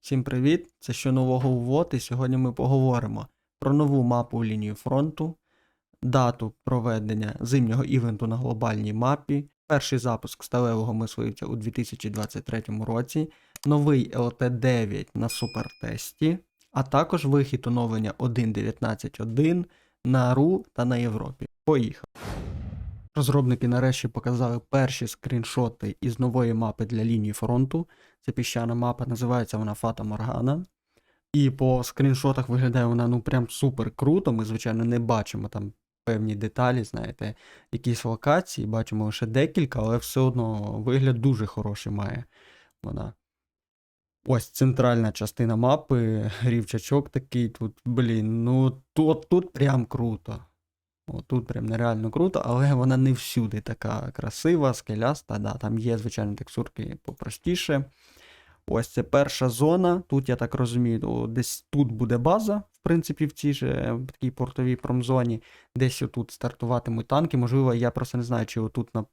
Всім привіт! Це що нового у і сьогодні ми поговоримо про нову мапу лінії фронту, дату проведення зимнього івенту на глобальній мапі, перший запуск сталевого мисливця у 2023 році, новий LT9 на супертесті, а також вихід оновлення 1.19.1 на РУ та на Європі. Поїхали! Розробники нарешті показали перші скріншоти із нової мапи для лінії фронту. Це піщана мапа, називається вона Фата Моргана. І по скріншотах виглядає вона ну прям супер круто. Ми, звичайно, не бачимо там певні деталі, знаєте, якісь локації, бачимо лише декілька, але все одно вигляд дуже хороший має вона. Ось центральна частина мапи, рівчачок такий тут, блін, ну тут, тут прям круто. Тут прям нереально круто, але вона не всюди така красива, скеляста. Да, там є, звичайно, текстурки попростіше. Ось це перша зона. Тут, я так розумію, десь тут буде база, в принципі, в цій же е, такій портовій промзоні. Десь отут стартуватимуть танки. Можливо, я просто не знаю, чи отут на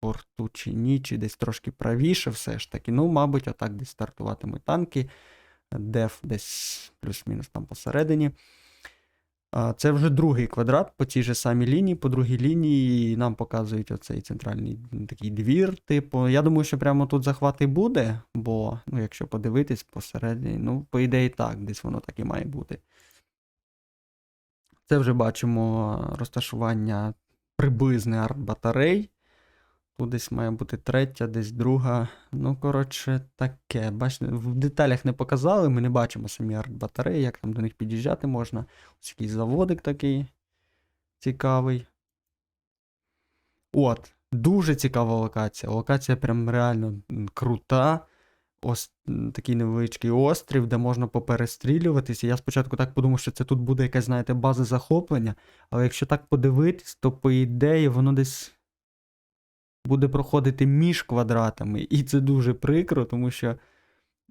порту, чи ні, чи десь трошки правіше все ж таки. Ну, мабуть, отак десь стартуватимуть танки. Деф десь плюс-мінус там посередині. Це вже другий квадрат по тій же самій лінії. По другій лінії нам показують оцей центральний такий двір. Типу, я думаю, що прямо тут захват і буде, бо, ну, якщо подивитись посередині, ну, по ідеї, так, десь воно так і має бути. Це вже бачимо розташування приблизне арт-батарей. Тут десь має бути третя, десь друга. Ну, коротше, таке. Бачите, в деталях не показали, ми не бачимо самі арт-батареї, як там до них під'їжджати можна. Ось якийсь заводик такий цікавий. От, дуже цікава локація. Локація прям реально крута. Ось такий невеличкий острів, де можна поперестрілюватися. Я спочатку так подумав, що це тут буде якась, знаєте, база захоплення. Але якщо так подивитись, то по ідеї воно десь буде проходити між квадратами. І це дуже прикро, тому що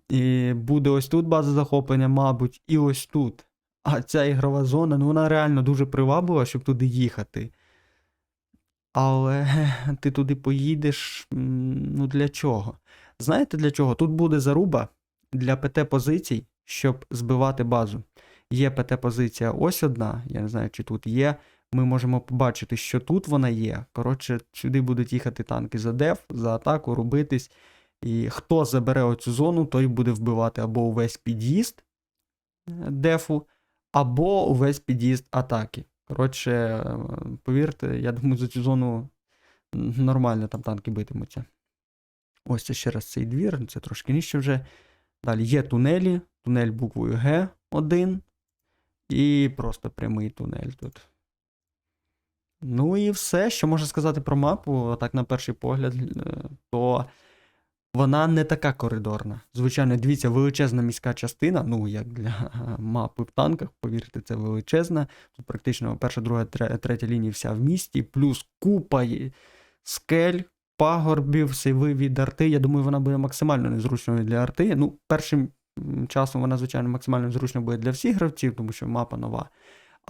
і буде ось тут база захоплення, мабуть, і ось тут. А ця ігрова зона, ну вона реально дуже приваблива, щоб туди їхати. Але ти туди поїдеш. Ну для чого? Знаєте для чого? Тут буде заруба для ПТ-позицій, щоб збивати базу. Є ПТ-позиція ось одна, я не знаю, чи тут є. Ми можемо побачити, що тут вона є. Коротше, сюди будуть їхати танки за деф, за атаку, рубитись. І хто забере оцю зону, той буде вбивати або увесь під'їзд е, дефу, або увесь під'їзд атаки. Коротше, е, повірте, я думаю, за цю зону нормально там танки битимуться. Ось це ще раз цей двір, це трошки нижче вже. Далі є тунелі, тунель буквою Г1 і просто прямий тунель тут. Ну і все, що можна сказати про мапу, так на перший погляд, е, то вона не така коридорна. Звичайно, дивіться, величезна міська частина, ну як для мапи в танках, повірте, це величезна. Тут практично перша, друга, третя лінія вся в місті, плюс купа скель, пагорбів, сейви від арти. Я думаю, вона буде максимально незручною для арти. Ну, першим часом вона, звичайно, максимально зручна буде для всіх гравців, тому що мапа нова.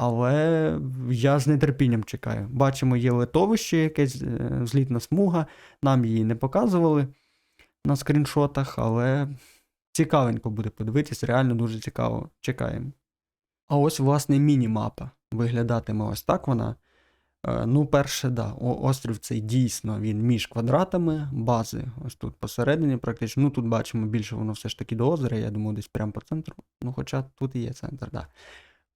Але я з нетерпінням чекаю. Бачимо, є литовище, якесь е, злітна смуга. Нам її не показували на скріншотах, але цікавенько буде подивитись, реально дуже цікаво. Чекаємо. А ось, власне, міні-мапа. Виглядатиме ось так вона. Е, Ну, перше, да, острів цей дійсно він між квадратами, бази ось тут посередині, практично. Ну, тут бачимо більше воно все ж таки до озера, я думаю, десь прямо по центру. Ну, хоча тут і є центр, так. Да.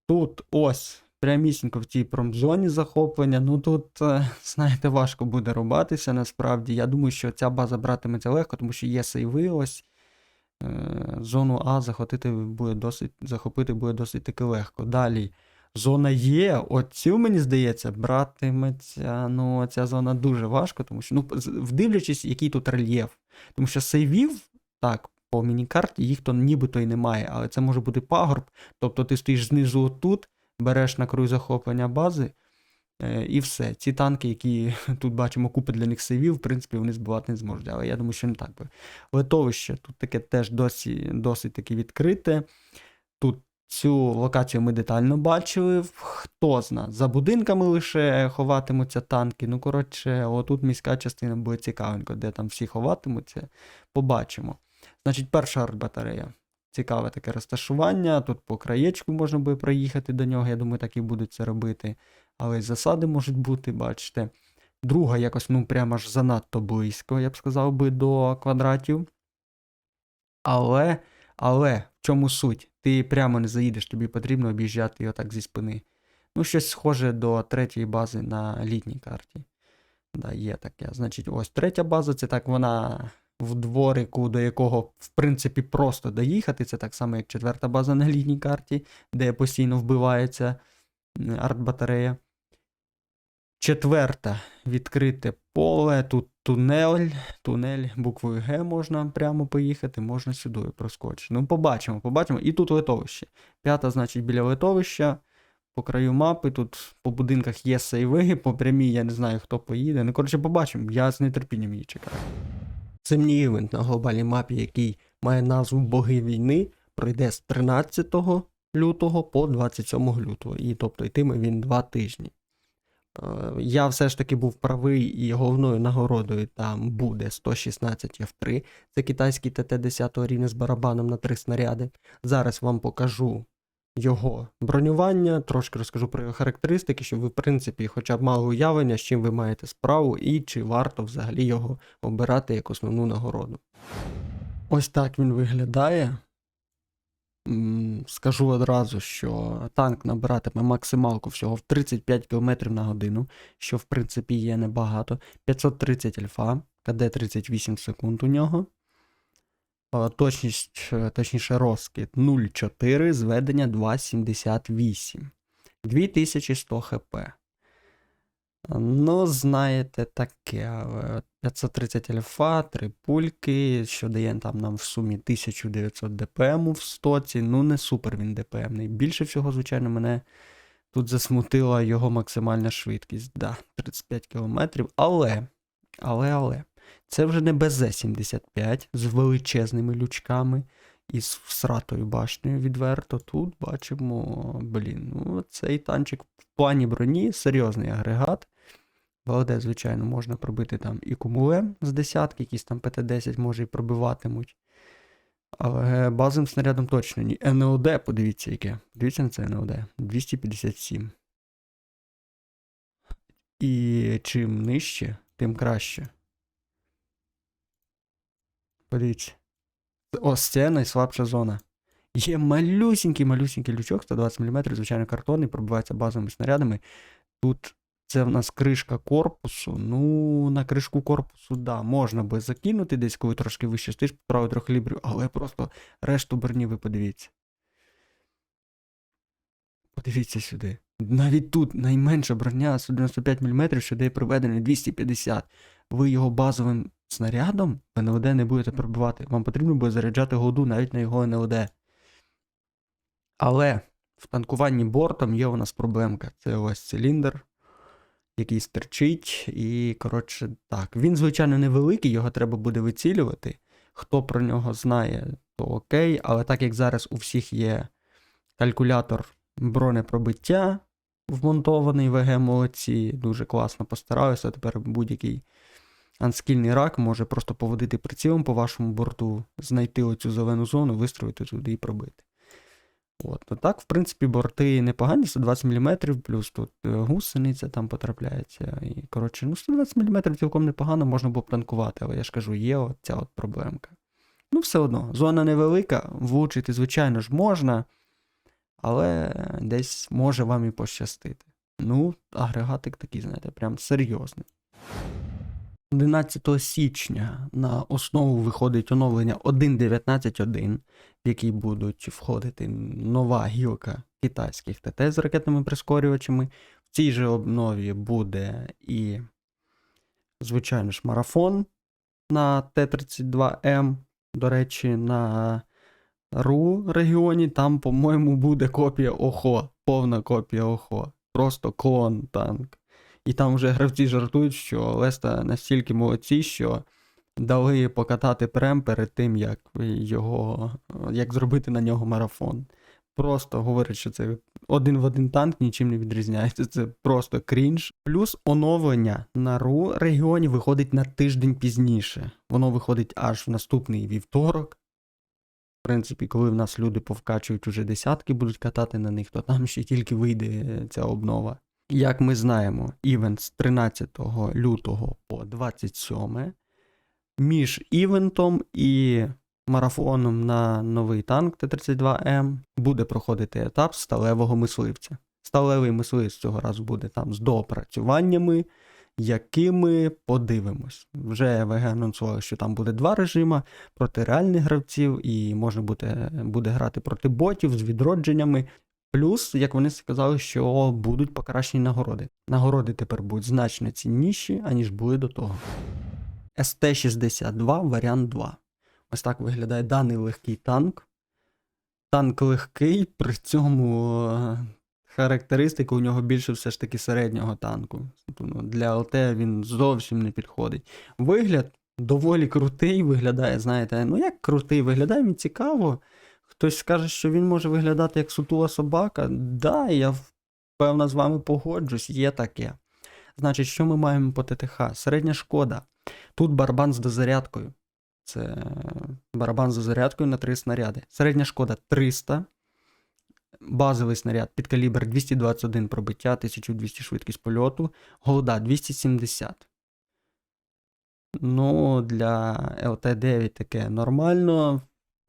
Тут ось прямісінько в тій промзоні захоплення. Ну тут, е, знаєте, важко буде рубатися насправді. Я думаю, що ця база братиметься легко, тому що є сейви ось. Е, Зону А захопити буде досить, захопити буде досить таки легко. Далі. Зона Є, оцю, мені здається, братиметься. Ну, ця зона дуже важко, тому що, ну, вдивлячись, який тут рельєф. Тому що сейвів, так, по мінікарті їх то нібито й немає, але це може бути пагорб. Тобто ти стоїш знизу тут, береш на крой захоплення бази, е, і все. Ці танки, які тут бачимо, купи для них сейвів, в принципі, вони збивати не зможуть. Але я думаю, що не так би. Литовище тут таке теж досі, досить таки відкрите. Тут цю локацію ми детально бачили. Хто зна, за будинками лише ховатимуться танки. Ну, коротше, отут міська частина буде цікавенько, де там всі ховатимуться. Побачимо. Значить, перша арт-батарея. цікаве таке розташування. Тут по краєчку можна буде проїхати до нього. Я думаю, так і будуть це робити. Але й засади можуть бути, бачите. Друга якось, ну, прямо аж занадто близько, я б сказав би, до квадратів. Але, але в чому суть? Ти прямо не заїдеш, тобі потрібно об'їжджати його так зі спини. Ну, щось схоже до третьої бази на літній карті. Да, є таке. Значить, ось третя база, це так вона в дворику, до якого, в принципі, просто доїхати. Це так само, як четверта база на літній карті, де постійно вбивається артбатарея. Четверта відкрите поле, тут тунель, тунель буквою Г можна прямо поїхати, можна сюди проскочити. Ну, побачимо, побачимо. І тут литовище. П'ята, значить, біля литовища. По краю мапи, тут по будинках є сейви, по прямій я не знаю, хто поїде. Ну, коротше, побачимо. Я з нетерпінням її чекаю. Зимній івент на глобальній мапі, який має назву Боги війни, пройде з 13 лютого по 27 лютого. І тобто йтиме він два тижні. Е, Я все ж таки був правий, і головною нагородою там буде 116 F3. Це китайський ТТ 10 рівня з барабаном на три снаряди. Зараз вам покажу його бронювання, трошки розкажу про його характеристики, щоб ви, в принципі, хоча б мали уявлення, з чим ви маєте справу, і чи варто взагалі його обирати як основну нагороду. Ось так він виглядає. Скажу одразу, що танк набиратиме максималку всього в 35 км на годину, що в принципі є небагато. 530 альфа, КД 38 секунд у нього. Е, Точність, е, точніше, розкид 0,4, зведення 2,78. 2100 хп. Ну, знаєте, таке. 530 альфа, 3 пульки, що дає там нам в сумі 1900 ДПМ в стоці. Ну, не супер він ДПМний. Більше всього, звичайно, мене тут засмутила його максимальна швидкість. Да, 35 км. Але, але, але. Це вже не БЗ-75 з величезними лючками і з всратою башнею відверто. Тут бачимо, блін, ну цей танчик в плані броні серйозний агрегат. ВЛД, звичайно, можна пробити там і кумулем з десятки, якісь там ПТ-10 може і пробиватимуть. Але базовим снарядом точно ні. НЛД, подивіться яке. Дивіться на це НЛД. 257. І чим нижче, тим краще. Подивіться. Ось це найслабша зона. Є малюсінький малюсінький лючок, 120 мм, звичайно, картонний, пробивається базовими снарядами. Тут це в нас кришка корпусу. Ну, на кришку корпусу, да, можна би закинути десь, коли трошки вище стоїш, поправити трохи лібрів, але просто решту броні ви подивіться. Подивіться сюди. Навіть тут найменша броня 195 мм, що дає приведення 250. Ви його базовим снарядом в НЛД не будете пробивати. Вам потрібно буде заряджати голду навіть на його НЛД. Але в танкуванні бортом є у нас проблемка. Це ось циліндр, який стерчить. І, коротше, так. Він, звичайно, невеликий, його треба буде вицілювати. Хто про нього знає, то окей. Але так як зараз у всіх є калькулятор бронепробиття вмонтований ВГ молодці, дуже класно постаралися. Тепер будь-який анскільний рак може просто поводити прицілом по вашому борту, знайти оцю зелену зону, вистроїти туди і пробити. От. Ну так, в принципі, борти непогані, 120 мм, плюс тут е, гусениця там потрапляється. І, коротше, ну 120 мм цілком непогано, можна було б танкувати, але я ж кажу, є от ця от проблемка. Ну, все одно, зона невелика, влучити, звичайно ж, можна, але десь може вам і пощастити. Ну, агрегатик такий, знаєте, прям серйозний. 11 січня на основу виходить оновлення 1.19.1, в який будуть входити нова гілка китайських ТТ з ракетними прискорювачами. В цій же обнові буде і, звичайно ж, марафон на Т-32М. До речі, на РУ регіоні там, по-моєму, буде копія ОХО, повна копія ОХО. Просто клон танк. І там вже гравці жартують, що Леста настільки молодці, що дали покатати прем перед тим, як його, як зробити на нього марафон. Просто говорять, що це один в один танк нічим не відрізняється. Це просто крінж. Плюс оновлення на РУ регіоні виходить на тиждень пізніше. Воно виходить аж в наступний вівторок. В принципі, коли в нас люди повкачують уже десятки, будуть катати на них, то там ще тільки вийде ця обнова. Як ми знаємо, івент з 13 лютого по 27 між івентом і марафоном на новий танк Т-32М буде проходити етап сталевого мисливця. Сталевий мисливець цього разу буде там з доопрацюваннями, якими подивимось. Вже ВГ анонсували, що там буде два режими проти реальних гравців, і можна буде, буде грати проти ботів з відродженнями. Плюс, як вони сказали, що будуть покращені нагороди. Нагороди тепер будуть значно цінніші, аніж були до того. СТ-62 варіант 2. Ось так виглядає даний легкий танк. Танк легкий, при цьому е, характеристика у нього більше все ж таки середнього танку. Тобто, ну, Для ЛТ він зовсім не підходить. Вигляд доволі крутий, виглядає, знаєте, ну як крутий, виглядає він цікаво. Хтось скаже, що він може виглядати як сутула собака. Да, я певно з вами погоджусь, є таке. Значить, що ми маємо по ТТХ? Середня шкода. Тут барабан з дозарядкою. Це барабан з дозарядкою на 3 снаряди. Середня шкода 300. Базовий снаряд під калібр 221 пробиття, 1200 швидкість польоту. Голда 270. Ну, для ЛТ-9 таке нормально.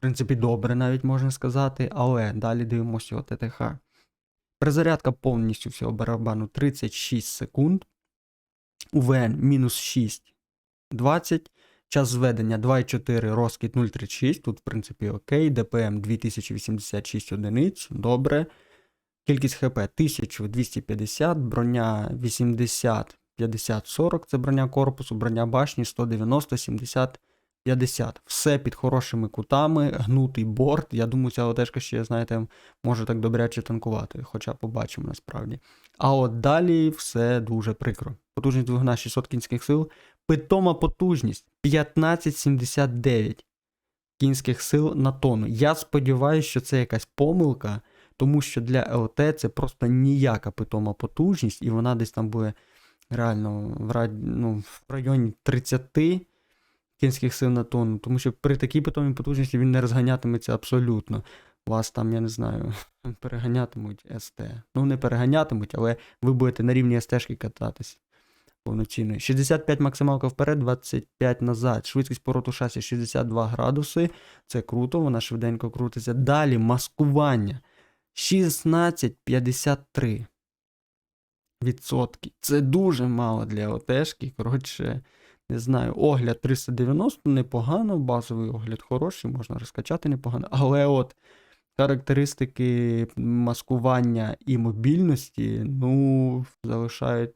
Принципі, добре, навіть можна сказати. Але далі дивимося його ТТХ. Перезарядка повністю всього барабану 36 секунд. УВН мінус 6 20. Час зведення 2,4, розкид 0,36. Тут, в принципі, окей. ДПМ 2086 одиниць. Добре. Кількість ХП 1250, броня 80, 50, 40. Це броня корпусу, броня башні 190, 70, 50. Все під хорошими кутами, гнутий борт. Я думаю, ця ОТшка ще, знаєте, може так добряче танкувати, хоча побачимо насправді. А от далі все дуже прикро. Потужність двигуна 600 кінських сил. Питома потужність 1579 кінських сил на тонну. Я сподіваюся, що це якась помилка, тому що для ЛТ це просто ніяка питома потужність, і вона десь там буде реально в, ну, в районі 30 кінських сил на тонну, тому що при такій питомій потужності він не розганятиметься абсолютно. Вас там, я не знаю, переганятимуть СТ. Ну, не переганятимуть, але ви будете на рівні СТшки кататись повноцінної. 65 максималка вперед, 25 назад. Швидкість пороту шасі 62 градуси. Це круто, вона швиденько крутиться. Далі маскування 16,53 відсотки. Це дуже мало для ОТшки. Коротше, не знаю, огляд 390 непогано, базовий огляд хороший, можна розкачати непогано. Але от характеристики маскування і мобільності, ну, залишають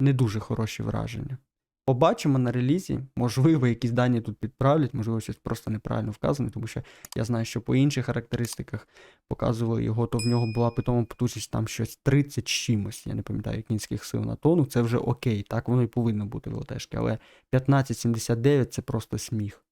не дуже хороші враження. Побачимо на релізі, можливо, якісь дані тут підправлять, можливо, щось просто неправильно вказане, тому що я знаю, що по інших характеристиках показували його, то в нього була питома потужність там щось 30 чимось, я не пам'ятаю, кінських сил на тону, це вже окей, так воно і повинно бути в ЛТшки, але 1579 це просто сміх.